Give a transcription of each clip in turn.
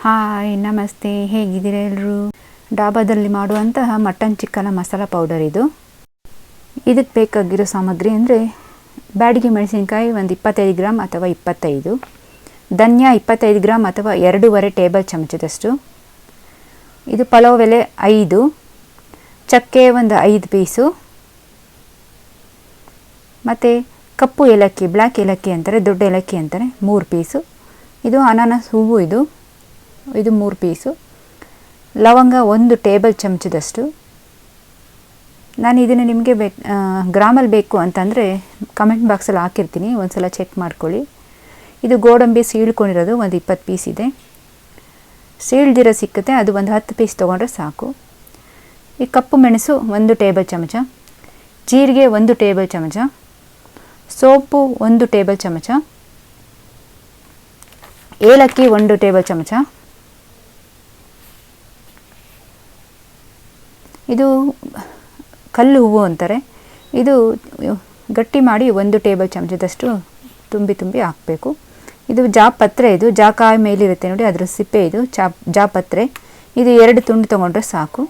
Hi, ನಮಸ್ತೆ. ಹೇಗಿದ್ದೀರಾ ಎಲ್ಲರೂ ಡಾಬಾದಲ್ಲಿ ಮಾಡುವಂತಹ ಮಟನ್ ಚಿಕ್ಕನ ಮಸಾಲ ಪೌಡರ್ ಇದು. ಇದಕ್ಕೆ ಬೇಕಾಗಿರೋ ಸಾಮಗ್ರಿ ಅಂದರೆ ಬ್ಯಾಡಿಗೆ ಮೆಣಸಿನಕಾಯಿ ಒಂದು ಇಪ್ಪತ್ತೈದು ಗ್ರಾಮ್ ಅಥವಾ ಇಪ್ಪತ್ತೈದು, ಧನ್ಯ ಇಪ್ಪತ್ತೈದು ಗ್ರಾಮ್ ಅಥವಾ ಎರಡೂವರೆ ಟೇಬಲ್ ಚಮಚದಷ್ಟು. ಇದು ಪಲಾವ್ ಎಲೆ ಐದು, ಚಕ್ಕೆ ಒಂದು ಐದು ಪೀಸು. ಮತ್ತು ಕಪ್ಪು ಏಲಕ್ಕಿ ಬ್ಲ್ಯಾಕ್ ಏಲಕ್ಕಿ ಅಂತಾರೆ, ದೊಡ್ಡ ಏಲಕ್ಕಿ ಅಂತಾರೆ ಮೂರು ಪೀಸು. ಇದು ಅನಾನಸ್ ಹೂವು ಇದು. ಇದು ಮೂರು ಪೀಸು. ಲವಂಗ ಒಂದು ಟೇಬಲ್ ಚಮಚದಷ್ಟು. ನಾನು ಇದನ್ನು ನಿಮಗೆ ಬೇಕು ಗ್ರಾಮಲ್ಲಿ ಬೇಕು ಅಂತಂದರೆ ಕಮೆಂಟ್ ಬಾಕ್ಸಲ್ಲಿ ಹಾಕಿರ್ತೀನಿ ಒಂದು ಸಲ ಚೆಕ್ ಮಾಡ್ಕೊಳ್ಳಿ. ಇದು ಗೋಡಂಬಿ ಸೀಳ್ಕೊಂಡಿರೋದು, ಒಂದು ಇಪ್ಪತ್ತು ಪೀಸ್ ಇದೆ. ಸೀಳ್ದಿರೋ ಸಿಕ್ಕುತ್ತೆ, ಅದು ಒಂದು ಹತ್ತು ಪೀಸ್ ತೊಗೊಂಡ್ರೆ ಸಾಕು. ಈ ಕಪ್ಪು ಮೆಣಸು ಒಂದು ಟೇಬಲ್ ಚಮಚ. ಜೀರಿಗೆ ಒಂದು ಟೇಬಲ್ ಚಮಚ. ಸೋಪು ಒಂದು ಟೇಬಲ್ ಚಮಚ. ಏಲಕ್ಕಿ ಒಂದು ಟೇಬಲ್ ಚಮಚ. ಇದು ಕಲ್ಲು ಹೂವು ಅಂತಾರೆ. ಇದು ಗಟ್ಟಿ ಮಾಡಿ ಒಂದು ಟೇಬಲ್ ಚಮಚದಷ್ಟು ತುಂಬಿ ತುಂಬಿ ಹಾಕಬೇಕು. ಇದು ಜಾಪತ್ರೆ ಇದು. ಜಾಕಾಯಿ ಮೇಲಿರುತ್ತೆ ನೋಡಿ, ಅದರ ಸಿಪ್ಪೆ ಇದು. ಚಾ, ಜಾಪತ್ರೆ. ಇದು ಎರಡು ತುಂಡು ತೊಗೊಂಡ್ರೆ ಸಾಕು.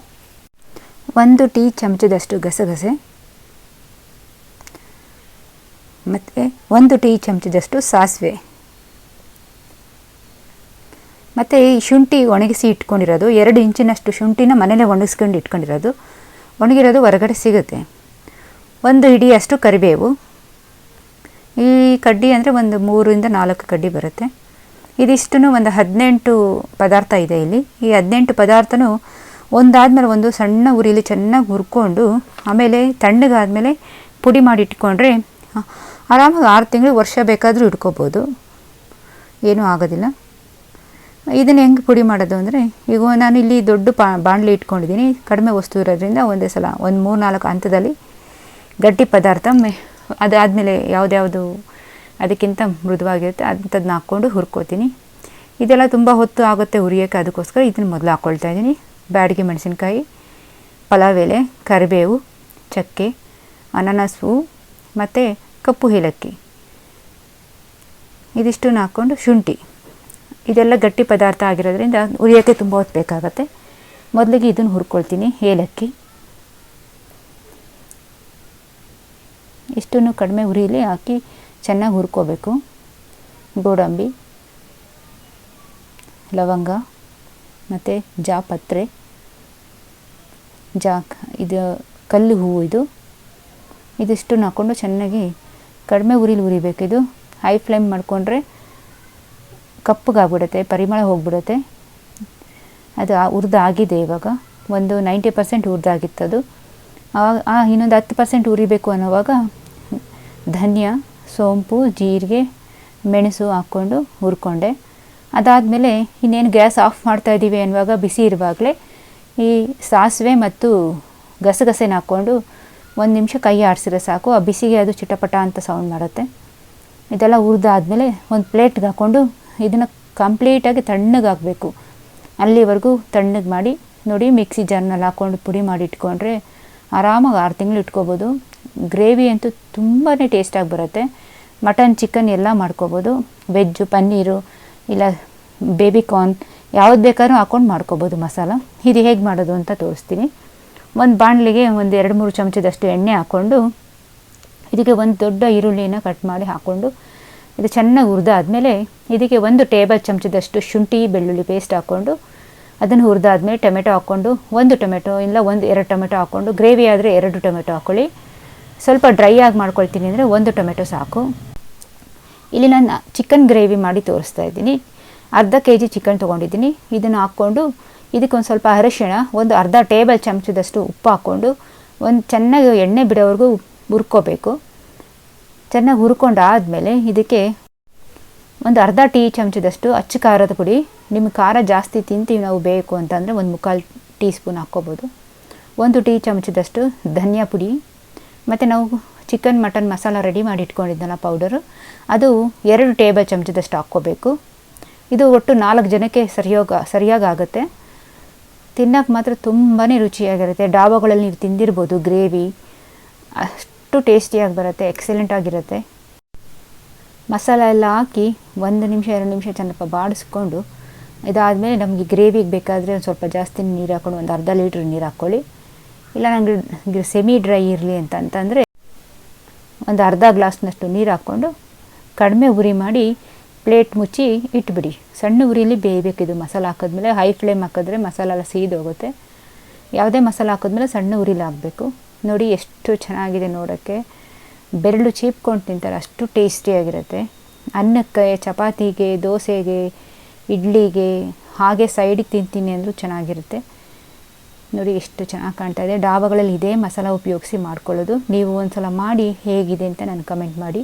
ಒಂದು ಟೀ ಚಮಚದಷ್ಟು ಗಸಗಸೆ. ಮತ್ತು ಒಂದು ಟೀ ಚಮಚದಷ್ಟು ಸಾಸಿವೆ. ಮತ್ತು ಈ ಶುಂಠಿ ಒಣಗಿಸಿ ಇಟ್ಕೊಂಡಿರೋದು, ಎರಡು ಇಂಚಿನಷ್ಟು ಶುಂಠಿನ ಮನೇಲೆ ಒಣಗಿಸ್ಕೊಂಡು ಇಟ್ಕೊಂಡಿರೋದು, ಒಣಗಿರೋದು ಹೊರಗಡೆ ಸಿಗುತ್ತೆ. ಒಂದು ಹಿಡಿಯಷ್ಟು ಕರಿಬೇವು. ಈ ಕಡ್ಡಿ ಅಂದರೆ ಒಂದು ಮೂರಿಂದ ನಾಲ್ಕು ಕಡ್ಡಿ ಬರುತ್ತೆ. ಇದಿಷ್ಟು ಒಂದು ಹದಿನೆಂಟು ಪದಾರ್ಥ ಇದೆ ಇಲ್ಲಿ. ಈ ಹದಿನೆಂಟು ಪದಾರ್ಥನೂ ಒಂದಾದಮೇಲೆ ಒಂದು ಸಣ್ಣ ಉರಿಲಿ ಚೆನ್ನಾಗಿ ಹುರ್ಕೊಂಡು, ಆಮೇಲೆ ತಣ್ಣಗಾದಮೇಲೆ ಪುಡಿ ಮಾಡಿ ಇಟ್ಕೊಂಡ್ರೆ ಆರಾಮಾಗಿ ಆರು ತಿಂಗಳು ವರ್ಷ ಬೇಕಾದರೂ ಇಟ್ಕೋಬೋದು. ಏನೂ ಆಗೋದಿಲ್ಲ. ಇದನ್ನು ಹೆಂಗೆ ಪುಡಿ ಮಾಡೋದು ಅಂದರೆ, ಈಗ ನಾನು ಇಲ್ಲಿ ದೊಡ್ಡ ಪಾ, ಬಾಣಲಿ ಇಟ್ಕೊಂಡಿದ್ದೀನಿ ಕಡಿಮೆ ವಸ್ತು ಇರೋದ್ರಿಂದ ಒಂದೇ ಸಲ, ಒಂದು ಮೂರು ನಾಲ್ಕು ಹಂತದಲ್ಲಿ ಗಟ್ಟಿ ಪದಾರ್ಥ ಮೆ, ಅದಾದಮೇಲೆ ಯಾವುದ್ಯಾವುದು ಅದಕ್ಕಿಂತ ಮೃದುವಾಗಿರುತ್ತೆ ಅಂಥದ್ದನ್ನ ಹಾಕ್ಕೊಂಡು ಹುರ್ಕೋತೀನಿ. ಇದೆಲ್ಲ ತುಂಬ ಹೊತ್ತು ಆಗುತ್ತೆ ಹುರಿಯೋಕ್ಕೆ, ಅದಕ್ಕೋಸ್ಕರ ಇದನ್ನು ಮೊದಲು ಹಾಕ್ಕೊಳ್ತಾ ಇದ್ದೀನಿ. ಬ್ಯಾಡಿಗೆ ಮೆಣಸಿನ್ಕಾಯಿ, ಪಲಾವ್ ಎಲೆ, ಕರಿಬೇವು, ಚಕ್ಕೆ, ಅನಾನಸು ಮತ್ತು ಕಪ್ಪು ಏಲಕ್ಕಿ. ಇದಿಷ್ಟನ್ನು ಹಾಕ್ಕೊಂಡು ಶುಂಠಿ. ಇದೆಲ್ಲ ಗಟ್ಟಿ ಪದಾರ್ಥ ಆಗಿರೋದ್ರಿಂದ ಉರಿಯೋಕ್ಕೆ ತುಂಬ ಹೊತ್ತು ಮೊದಲಿಗೆ ಇದನ್ನು ಹುರ್ಕೊಳ್ತೀನಿ, ಏಲಕ್ಕಿ. ಇಷ್ಟನ್ನು ಕಡಿಮೆ ಉರಿಲಿ ಹಾಕಿ ಚೆನ್ನಾಗಿ ಹುರ್ಕೋಬೇಕು. ಗೋಡಂಬಿ, ಲವಂಗ ಮತ್ತು ಜಾಪತ್ರೆ. ಜಾ, ಇದು ಕಲ್ಲು ಹೂವು ಇದು. ಇದಿಷ್ಟನ್ನು ಹಾಕ್ಕೊಂಡು ಚೆನ್ನಾಗಿ ಕಡಿಮೆ ಉರಿಲಿ ಉರಿಬೇಕು. ಇದು ಹೈ ಫ್ಲೇಮ್ ಮಾಡಿಕೊಂಡ್ರೆ ಕಪ್ಪಗಾಗ್ಬಿಡುತ್ತೆ, ಪರಿಮಳ ಹೋಗ್ಬಿಡುತ್ತೆ. ಅದು ಉರಿದಾಗಿದೆ ಆಗಿದೆ ಇವಾಗ. ಒಂದು ನೈಂಟಿ ಪರ್ಸೆಂಟ್ ಹುರಿದಾಗಿತ್ತದು ಆವಾಗ ಆ ಇನ್ನೊಂದು ಹತ್ತು ಪರ್ಸೆಂಟ್ ಉರಿಬೇಕು ಅನ್ನೋವಾಗ ಧನ್ಯ, ಸೋಂಪು, ಜೀರಿಗೆ, ಮೆಣಸು ಹಾಕ್ಕೊಂಡು ಹುರ್ಕೊಂಡೆ. ಅದಾದಮೇಲೆ ಇನ್ನೇನು ಗ್ಯಾಸ್ ಆಫ್ ಮಾಡ್ತಾಯಿದ್ದೀವಿ ಅನ್ನುವಾಗ ಬಿಸಿ ಇರುವಾಗಲೇ ಈ ಸಾಸಿವೆ ಮತ್ತು ಗಸಗಸೆನ ಹಾಕ್ಕೊಂಡು ಒಂದು ನಿಮಿಷ ಕೈ ಆಡಿಸಿದ್ರೆ ಸಾಕು. ಆ ಬಿಸಿಗೆ ಅದು ಚಿಟಪಟ ಅಂತ ಸೌಂಡ್ ಮಾಡುತ್ತೆ. ಇದೆಲ್ಲ ಹುರಿದಾದ್ಮೇಲೆ ಒಂದು ಪ್ಲೇಟ್ಗೆ ಹಾಕ್ಕೊಂಡು ಇದನ್ನು ಕಂಪ್ಲೀಟಾಗಿ ತಣ್ಣಗಾಗಬೇಕು ಅಲ್ಲಿವರೆಗೂ ತಣ್ಣಗೆ ಮಾಡಿ, ನೋಡಿ ಮಿಕ್ಸಿ ಜಾರ್ನಲ್ಲಿ ಹಾಕ್ಕೊಂಡು ಪುಡಿ ಮಾಡಿ ಇಟ್ಕೊಂಡ್ರೆ ಆರಾಮಾಗಿ ಆರು ತಿಂಗಳು ಇಟ್ಕೋಬೋದು. ಗ್ರೇವಿ ಅಂತೂ ತುಂಬಾ ಟೇಸ್ಟಾಗಿ ಬರುತ್ತೆ. ಮಟನ್ ಚಿಕನ್ ಎಲ್ಲ ಮಾಡ್ಕೋಬೋದು. ವೆಜ್ಜು ಪನ್ನೀರು, ಇಲ್ಲ ಬೇಬಿ ಕಾರ್ನ್ ಯಾವ್ದು ಬೇಕಾದ್ರೂ ಹಾಕ್ಕೊಂಡು ಮಾಡ್ಕೋಬೋದು ಮಸಾಲ. ಇದು ಹೇಗೆ ಮಾಡೋದು ಅಂತ ತೋರಿಸ್ತೀನಿ. ಒಂದು ಬಾಣಲಿಗೆ ಒಂದು ಎರಡು ಮೂರು ಚಮಚದಷ್ಟು ಎಣ್ಣೆ ಹಾಕ್ಕೊಂಡು ಇದಕ್ಕೆ ಒಂದು ದೊಡ್ಡ ಈರುಳ್ಳಿನ ಕಟ್ ಮಾಡಿ ಹಾಕ್ಕೊಂಡು ಇದು ಚೆನ್ನಾಗಿ ಹುರಿದಾದ್ಮೇಲೆ ಇದಕ್ಕೆ ಒಂದು ಟೇಬಲ್ ಚಮಚದಷ್ಟು ಶುಂಠಿ, ಬೆಳ್ಳುಳ್ಳಿ ಪೇಸ್ಟ್ ಹಾಕ್ಕೊಂಡು ಅದನ್ನು ಹುರಿದಾದ್ಮೇಲೆ ಟೊಮೆಟೊ ಹಾಕ್ಕೊಂಡು ಒಂದು ಟೊಮೆಟೊ ಇಲ್ಲ ಒಂದು ಎರಡು ಟೊಮೆಟೊ ಹಾಕ್ಕೊಂಡು ಗ್ರೇವಿ ಆದರೆ ಎರಡು ಟೊಮೆಟೊ ಹಾಕ್ಕೊಳ್ಳಿ ಸ್ವಲ್ಪ ಡ್ರೈ ಆಗಿ ಮಾಡ್ಕೊಳ್ತೀನಿ ಅಂದರೆ ಒಂದು ಟೊಮೆಟೊ ಸಾಕು. ಇಲ್ಲಿ ನಾನು ಚಿಕನ್ ಗ್ರೇವಿ ಮಾಡಿ ತೋರಿಸ್ತಾ ಇದ್ದೀನಿ. ಅರ್ಧ ಕೆ ಜಿ ಚಿಕನ್ ತೊಗೊಂಡಿದ್ದೀನಿ. ಇದನ್ನು ಹಾಕ್ಕೊಂಡು ಇದಕ್ಕೊಂದು ಸ್ವಲ್ಪ ಅರಶಿಣ, ಒಂದು ಅರ್ಧ ಟೇಬಲ್ ಚಮಚದಷ್ಟು ಉಪ್ಪು ಹಾಕ್ಕೊಂಡು ಒಂದು ಚೆನ್ನಾಗಿ ಎಣ್ಣೆ ಬಿಡೋವರೆಗೂ ಹುರ್ಕೋಬೇಕು. ಚೆನ್ನಾಗಿ ಹುರ್ಕೊಂಡು ಆದಮೇಲೆ ಇದಕ್ಕೆ ಒಂದು ಅರ್ಧ ಟೀ ಚಮಚದಷ್ಟು ಅಚ್ಚು ಖಾರದ ಪುಡಿ, ನಿಮಗೆ ಖಾರ ಜಾಸ್ತಿ ತಿಂತೀವಿ ನಾವು ಬೇಕು ಅಂತಂದರೆ ಒಂದು ಮುಕ್ಕಾಲು ಟೀ ಸ್ಪೂನ್ ಹಾಕ್ಕೋಬೋದು. ಒಂದು ಟೀ ಚಮಚದಷ್ಟು ಧನಿಯಾ ಪುಡಿ, ಮತ್ತು ನಾವು ಚಿಕನ್, ಮಟನ್ ಮಸಾಲ ರೆಡಿ ಮಾಡಿ ಇಟ್ಕೊಂಡಿದ್ದಲ್ಲ ಪೌಡರು, ಅದು ಎರಡು ಟೇಬಲ್ ಚಮಚದಷ್ಟು ಹಾಕ್ಕೋಬೇಕು. ಇದು ಒಟ್ಟು ನಾಲ್ಕು ಜನಕ್ಕೆ ಸರಿಯೋಗ ಸರಿಯಾಗಿ ಆಗುತ್ತೆ ತಿನ್ನೋಕೆ ಮಾತ್ರ ತುಂಬಾ ರುಚಿಯಾಗಿರುತ್ತೆ. ಡಾಬಾಗಳಲ್ಲಿ ನೀವು ತಿಂದಿರ್ಬೋದು ಗ್ರೇವಿ, ಅಷ್ಟು ಟೇಸ್ಟಿಯಾಗಿ ಬರುತ್ತೆ ಎಕ್ಸಲೆಂಟ್ ಆಗಿರುತ್ತೆ. ಮಸಾಲ ಎಲ್ಲ ಹಾಕಿ ಒಂದು ನಿಮಿಷ, ಎರಡು ನಿಮಿಷ ಚೆನ್ನಪ್ಪ ಬಾಡಿಸ್ಕೊಂಡು, ಇದಾದಮೇಲೆ ನಮಗೆ ಗ್ರೇವಿಗೆ ಬೇಕಾದರೆ ಒಂದು ಸ್ವಲ್ಪ ಜಾಸ್ತಿ ನೀರು ಹಾಕ್ಕೊಂಡು ಒಂದು ಅರ್ಧ ಲೀಟ್ರ್ ನೀರು ಹಾಕ್ಕೊಳ್ಳಿ ಇಲ್ಲ ನನಗೆ ಸೆಮಿ ಡ್ರೈ ಇರಲಿ ಅಂತ, ಅಂತಂದರೆ ಒಂದು ಅರ್ಧ ಗ್ಲಾಸ್ನಷ್ಟು ನೀರು ಹಾಕ್ಕೊಂಡು ಕಡಿಮೆ ಉರಿ ಮಾಡಿ ಪ್ಲೇಟ್ ಮುಚ್ಚಿ ಇಟ್ಬಿಡಿ. ಸಣ್ಣ ಉರಿಲಿ ಬೇಯಬೇಕು ಇದು ಮಸಾಲ ಹಾಕಿದ್ಮೇಲೆ. ಹೈ ಫ್ಲೇಮ್ ಹಾಕಿದ್ರೆ ಮಸಾಲ ಎಲ್ಲ ಸೀದೋಗುತ್ತೆ. ಯಾವುದೇ ಮಸಾಲ ಹಾಕಿದ್ಮೇಲೆ ಸಣ್ಣ ಉರಿಲಿ ಹಾಕಬೇಕು. ನೋಡಿ ಎಷ್ಟು ಚೆನ್ನಾಗಿದೆ ನೋಡೋಕ್ಕೆ. ಬೆರಳು ಚೀಪ್ಕೊಂಡು ತಿಂತಾರೆ, ಅಷ್ಟು ಟೇಸ್ಟಿಯಾಗಿರುತ್ತೆ ಅನ್ನಕ್ಕೆ, ಚಪಾತಿಗೆ, ದೋಸೆಗೆ, ಇಡ್ಲಿಗೆ, ಹಾಗೆ ಸೈಡಿಗೆ ತಿಂತೀನಿ ಅಂದರೂ ಚೆನ್ನಾಗಿರುತ್ತೆ. ನೋಡಿ ಎಷ್ಟು ಚೆನ್ನಾಗಿ ಕಾಣ್ತಾ ಇದೆ. ಡಾಬಾಗಳಲ್ಲಿ ಇದೇ ಮಸಾಲ ಉಪಯೋಗಿಸಿ ಮಾಡ್ಕೊಳ್ಳೋದು. ನೀವು ಒಂದು ಸಲ ಮಾಡಿ ಹೇಗಿದೆ ಅಂತ ನಾನು ಕಮೆಂಟ್ ಮಾಡಿ.